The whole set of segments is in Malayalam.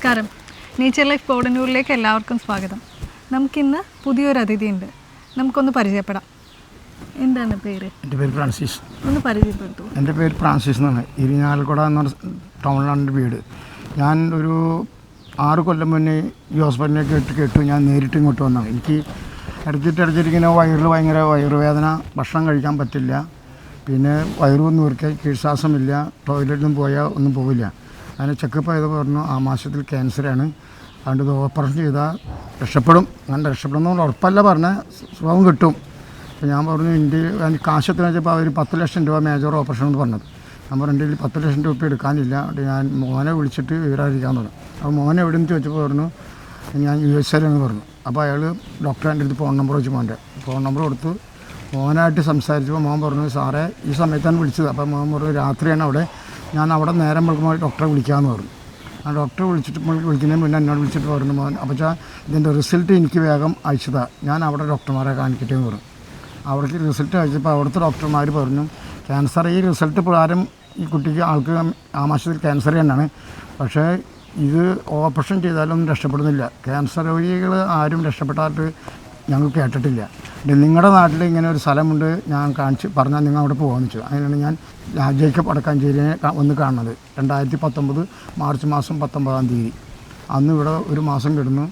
നമസ്കാരം. നേച്ചർ ലൈഫ് കോടന്നൂരിലേക്ക് എല്ലാവർക്കും സ്വാഗതം. നമുക്കിന്ന് പുതിയൊരു അതിഥിയുണ്ട്. നമുക്കൊന്ന് പരിചയപ്പെടാം. എന്താണ് പേര്? എന്റെ പേര് ഫ്രാൻസിസ്. ഒന്ന് പരിചയപ്പെടുത്തു. എന്റെ പേര് ഫ്രാൻസിസ് എന്നാണ്. ഇരിഞ്ഞാലക്കുട എന്ന ടൗണിലാണ് എന്റെ വീട്. ഞാൻ ഒരു ആറ് കൊല്ലം മുന്നേ ഈ ഹോസ്പിറ്റലിനെ കേട്ട് കേട്ടു. ഞാൻ നേരിട്ട് ഇങ്ങോട്ട് വന്നതാണ് എനിക്ക് ഇടച്ചിട്ടിങ്ങനെ വയറിൽ ഭയങ്കര വയറുവേദന ഭക്ഷണം കഴിക്കാൻ പറ്റില്ല. പിന്നെ വയറൊന്നും ഒരിക്കൽ കീഴ്ശ്വാസമില്ല ടോയ്ലറ്റിലും പോയാൽ ഒന്നും പോവില്ല. അങ്ങനെ ചെക്കപ്പ് ചെയ്തപ്പോൾ പറഞ്ഞു ആ മാസത്തിൽ ക്യാൻസറാണ് അതുകൊണ്ട് ഇത് ഓപ്പറേഷൻ ചെയ്താൽ രക്ഷപ്പെടും. അങ്ങനെ രക്ഷപ്പെടുന്ന ഉറപ്പല്ല പറഞ്ഞ സുഖം കിട്ടും. അപ്പോൾ ഞാൻ പറഞ്ഞു ഇന്ത്യയിൽ അതിന് എത്ര വെച്ചപ്പോൾ അവർ പത്ത് ലക്ഷം രൂപ മേജർ ഓപ്പറേഷൻ എന്ന് പറഞ്ഞത്. ഞാൻ പറഞ്ഞു കയ്യിൽ പത്ത് ലക്ഷം രൂപ എടുക്കാനില്ല. ഞാൻ മോനെ വിളിച്ചിട്ട് വിവരമായിരിക്കാൻ പറഞ്ഞു. അപ്പോൾ മോനെ എവിടെ നിന്ന് ചോദിച്ചപ്പോൾ പറഞ്ഞു ഞാൻ യു എസ് എല്ലെന്ന് പറഞ്ഞു. അപ്പോൾ അയാൾ ഡോക്ടറെ എന്റെ അടുത്ത് ഫോൺ നമ്പർ വെച്ച് മോന്റെ ഫോൺ നമ്പർ കൊടുത്തു. മോനായിട്ട് സംസാരിച്ചപ്പോൾ മോൻ പറഞ്ഞു സാറേ ഈ സമയത്താണ് വിളിച്ചത്. അപ്പോൾ മോൻ പറഞ്ഞു രാത്രിയാണ് അവിടെ. ഞാൻ അവിടെ നേരം വിളിക്കുമ്പോൾ ഡോക്ടറെ വിളിക്കാമെന്ന് പറഞ്ഞു. ആ ഡോക്ടറെ വിളിച്ചിട്ട് വിളിക്കുന്നതിന് മുന്നേ എന്നോട് വിളിച്ചിട്ട് പറഞ്ഞു മോൻ അപ്പോൾ ഇതിന്റെ റിസൾട്ട് എനിക്ക് വേഗം അയച്ചതാ. ഞാൻ അവിടെ ഡോക്ടർമാരെ കാണിക്കട്ടെ എന്ന് പറഞ്ഞു. അവിടേക്ക് റിസൾട്ട് അയച്ചപ്പോൾ അവിടുത്തെ ഡോക്ടർമാർ പറഞ്ഞു ക്യാൻസർ ഈ റിസൾട്ട് പ്രകാരം ഈ കുട്ടിക്ക് ആൾക്ക് ആമാശയത്തിൽ ക്യാൻസർ തന്നെയാണ്. പക്ഷേ ഇത് ഓപ്പറേഷൻ ചെയ്താലൊന്നും രക്ഷപ്പെടുന്നില്ല. ക്യാൻസർ രോഗികൾ ആരും രക്ഷപ്പെട്ടായിട്ട് ഞങ്ങൾ കേട്ടിട്ടില്ല. നിങ്ങളുടെ നാട്ടിൽ ഇങ്ങനെ ഒരു സ്ഥലമുണ്ട് ഞാൻ കാണിച്ച് പറഞ്ഞാൽ നിങ്ങൾ അവിടെ പോകാമെന്ന് വെച്ചു. അങ്ങനെയാണ് ഞാൻ ജേക്കബ് അടക്കാഞ്ചേരിയെ ഒന്ന് വന്ന് കാണുന്നത് രണ്ടായിരത്തി പത്തൊമ്പത് മാർച്ച് മാസം പത്തൊമ്പതാം തീയതി. അന്ന് ഇവിടെ ഒരു മാസം കിടന്നു.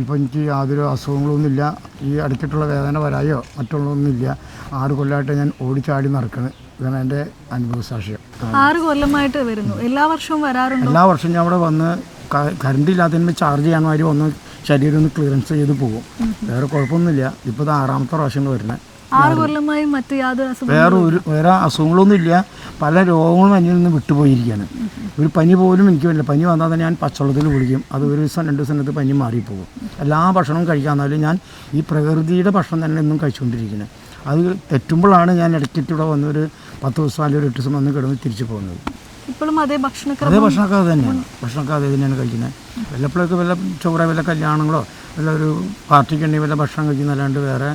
ഇപ്പോൾ എനിക്ക് യാതൊരു അസുഖങ്ങളൊന്നുമില്ല ഈ അടുത്തിട്ടുള്ള വേദന വരായോ മറ്റുള്ളതൊന്നുമില്ല ആറ് കൊല്ലമായിട്ട് ഞാൻ ഓടിച്ചാടി നടക്കുന്നത് ഇതാണ് എന്റെ അനുഭവ സാക്ഷ്യം. ആറ് കൊല്ലമായിട്ട് വരുന്നു. എല്ലാ വർഷവും വരാറുണ്ട്? എല്ലാ വർഷവും ഞാൻ അവിടെ വന്ന് കറണ്ട് ഇല്ലാത്തതിന് ചാർജ് ചെയ്യാൻ മാതിരി ഒന്ന് ശരീരം ഒന്ന് ക്ലിയറൻസ് ചെയ്ത് പോകും വേറെ കുഴപ്പമൊന്നുമില്ല. ഇപ്പോൾ ഇത് ആറാമത്തെ പ്രാവശ്യം വരുന്നത് ആറ് കൊല്ലമായി മറ്റു യാതൊരു വേറെ ഒരു വേറെ അസുഖങ്ങളൊന്നും ഇല്ല പല രോഗങ്ങളും എന്നിൽ നിന്ന് വിട്ടുപോയിരിക്കുകയാണ് ഒരു പനി പോലും എനിക്ക് വരില്ല. പനി വന്നാൽ തന്നെ ഞാൻ പച്ചവെള്ളത്തിൽ കുളിക്കും. അത് ഒരു ദിവസം രണ്ട് ദിവസത്തിനകത്ത് പനി മാറിപ്പോകും. എല്ലാ ഭക്ഷണവും കഴിക്കാമെന്നാലും ഞാൻ ഈ പ്രകൃതിയുടെ ഭക്ഷണം തന്നെ എന്നും കഴിച്ചുകൊണ്ടിരിക്കുന്നത് അത് തെറ്റുമ്പോഴാണ് ഞാൻ ഇടയ്ക്കിട്ട് ഇവിടെ വന്നൊരു പത്ത് ദിവസം അല്ലെങ്കിൽ ഒരു എട്ട് ദിവസം വന്ന് കിടന്ന് തിരിച്ചു പോകുന്നത്. ഇപ്പോഴും അതേ ഭക്ഷണക്രമം അതേ ഭക്ഷണമൊക്കെ അത് തന്നെയാണ്. ഭക്ഷണമൊക്കെ അതേ തന്നെയാണ് കഴിക്കുന്നത് വല്ലപ്പോഴൊക്കെ വല്ല ചോറ വല്ല കല്യാണങ്ങളോ വല്ല ഒരു പാർട്ടിക്ക് ഉണ്ടെങ്കിൽ വല്ല ഭക്ഷണം കഴിക്കുന്നല്ലാണ്ട് വേറെ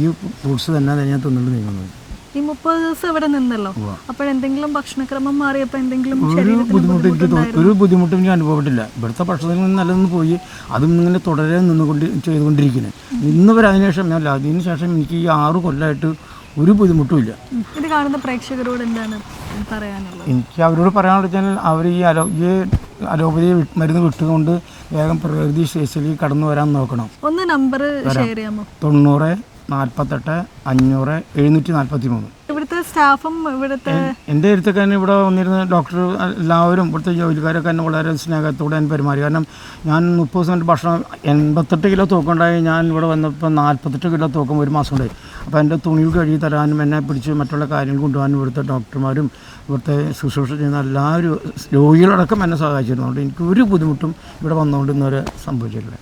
ഈ ഫ്രൂട്ട്സ് തന്നെ ഞാൻ തിന്നിട്ട് നീങ്ങുന്നത്. ഈ മുപ്പത് ദിവസം ഇവിടെ നിന്നല്ലോ. അപ്പോഴെന്തെങ്കിലും ഭക്ഷണക്രമം മാറിയപ്പോൾ എന്തെങ്കിലും ഒരു ബുദ്ധിമുട്ട് എനിക്ക് ഒരു ബുദ്ധിമുട്ടും എനിക്ക് അനുഭവപ്പെട്ടില്ല. ഇവിടുത്തെ ഭക്ഷണത്തിൽ നിന്ന് നല്ലതെന്ന് പോയി. അതും ഇങ്ങനെ തുടരെ നിന്നുകൊണ്ട് ചെയ്തുകൊണ്ടിരിക്കുന്നത് ഇന്ന് വരെ അതിനുശേഷം അല്ല അതിന് ശേഷം എനിക്ക് ഈ ആറ് കൊല്ലമായിട്ട് ഒരു ബുദ്ധിമുട്ടും ഇല്ല. ഇത് കാണുന്ന പ്രേക്ഷകരോട് എന്താണ് പറയാനുള്ളത്? എനിക്ക് അവരോട് പറയാനുള്ള വെച്ചാൽ അവർ ഈ അലോ ഈ അലോപ്പതി മരുന്ന് വിട്ടുകൊണ്ട് വേഗം പ്രകൃതി ശേഷിയിലേക്ക് കടന്നു വരാൻ നോക്കണം. ഒന്ന് നമ്പർ ഷെയർ ചെയ്യാമോ? തൊണ്ണൂറ് നാൽപ്പത്തെട്ട് അഞ്ഞൂറ് എഴുന്നൂറ്റി നാൽപ്പത്തി മൂന്ന് ഇവിടുത്തെ സ്റ്റാഫും ഇവിടുത്തെ എന്റെ അടുത്തൊക്കെ തന്നെ ഇവിടെ വന്നിരുന്ന ഡോക്ടർ എല്ലാവരും ഇവിടുത്തെ ജോലിക്കാരൊക്കെ തന്നെ വളരെ സ്നേഹത്തോടെ ഞാൻ പെരുമാറി. കാരണം ഞാൻ മുപ്പത് ദിവസം ഭക്ഷണം എൺപത്തെട്ട് കിലോ തൂക്കമുണ്ടായി ഞാൻ ഇവിടെ വന്നപ്പോൾ നാൽപ്പത്തെട്ട് കിലോ തൂക്കം ഒരു മാസം ഉണ്ടായി. അപ്പോൾ എന്റെ തുണികൾ കഴുകി തരാനും എന്നെ പിടിച്ച് മറ്റുള്ള കാര്യങ്ങൾ കൊണ്ടുപോകാനും ഇവിടുത്തെ ഡോക്ടർമാരും ഇവിടുത്തെ ശുശ്രൂഷ ചെയ്യുന്ന എല്ലാവരും രോഗികളടക്കം എന്നെ സഹായിച്ചിരുന്നു. അതുകൊണ്ട് എനിക്ക് ഒരു ബുദ്ധിമുട്ടും ഇവിടെ വന്നുകൊണ്ട് ഇന്നുവരെ സംഭവിച്ചിട്ടില്ല.